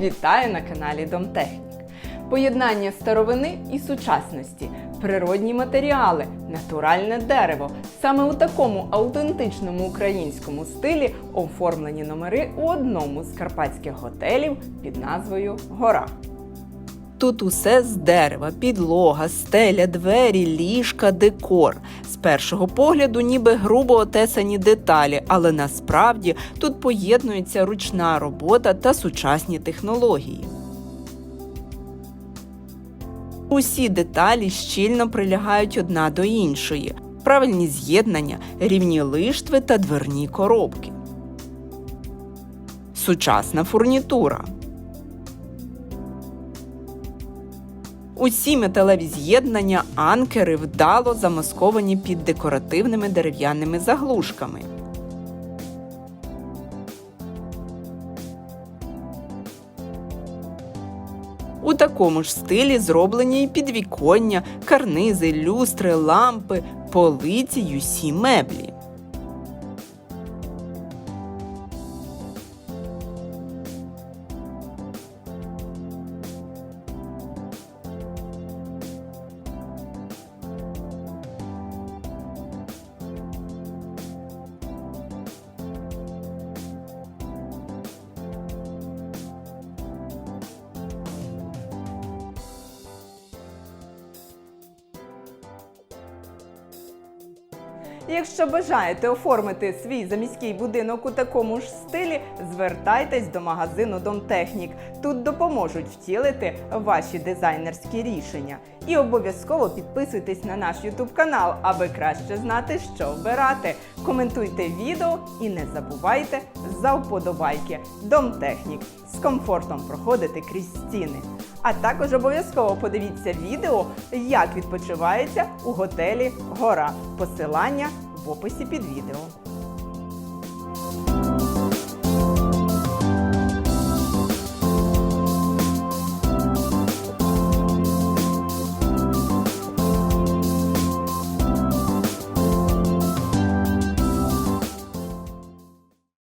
Вітаю на каналі Домтехнік. Поєднання старовини і сучасності, природні матеріали, натуральне дерево. Саме у такому автентичному українському стилі оформлені номери у одному з карпатських готелів під назвою Гора. Тут усе з дерева, підлога, стеля, двері, ліжка, декор. З першого погляду ніби грубо отесані деталі, але насправді тут поєднується ручна робота та сучасні технології. Усі деталі щільно прилягають одна до іншої, правильні з'єднання, рівні лиштви та дверні коробки. Сучасна фурнітура. Усі металеві з'єднання анкери вдало замасковані під декоративними дерев'яними заглушками. У такому ж стилі зроблені і підвіконня, карнизи, люстри, лампи, полиці й усі меблі. Якщо бажаєте оформити свій заміський будинок у такому ж стилі, звертайтесь до магазину Домтехнік. Тут допоможуть втілити ваші дизайнерські рішення. І обов'язково підписуйтесь на наш YouTube канал, аби краще знати, що обирати. Коментуйте відео і не забувайте за вподобайки. Домтехнік з комфортом проходити крізь стіни. А також обов'язково подивіться відео, як відпочивається у готелі Гора. Посилання в описі під відео.